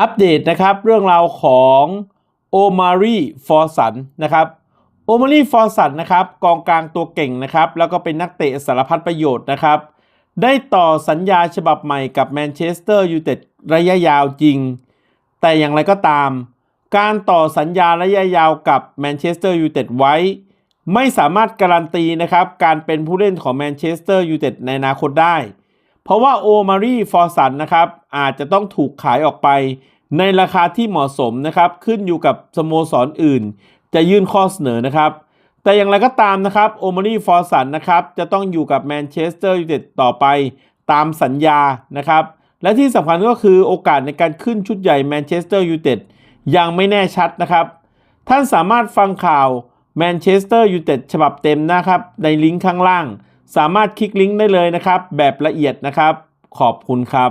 อัปเดตนะครับเรื่องราวของโอมารีฟอร์สันนะครับโอมารีฟอร์สันนะครับกองกลางตัวเก่งนะครับแล้วก็เป็นนักเตะสารพัดประโยชน์นะครับได้ต่อสัญญาฉบับใหม่กับแมนเชสเตอร์ยูไนเต็ดระยะยาวจริง แต่อย่างไรก็ตาม การต่อสัญญาระยะยาวกับแมนเชสเตอร์ยูไนเต็ดไว้ ไม่สามารถการันตีนะครับการเป็นผู้เล่นของแมนเชสเตอร์ยูไนเต็ดในอนาคตได้ เพราะว่าโอมารีฟอร์สันนะครับอาจจะต้องถูกขายออกไป ในราคาที่เหมาะสมนะครับขึ้นอยู่กับสโมสรออื่น จะยื่นข้อเสนอนะครับแต่อย่างไรก็ตามนะครับโอมารีฟอร์สันนะครับจะต้องอยู่กับแมนเชสเตอร์ยูไนเต็ดต่อไปตามสัญญานะครับและที่สำคัญก็คือโอกาสในการขึ้นชุดใหญ่แมนเชสเตอร์ยูไนเต็ดยังไม่แน่ชัดนะครับ ท่านสามารถฟังข่าวแมนเชสเตอร์ยูไนเต็ดฉบับเต็มนะครับ ในลิงก์ข้างล่าง สามารถคลิกลิงก์ได้เลยนะครับ แบบละเอียดนะครับ ขอบคุณครับ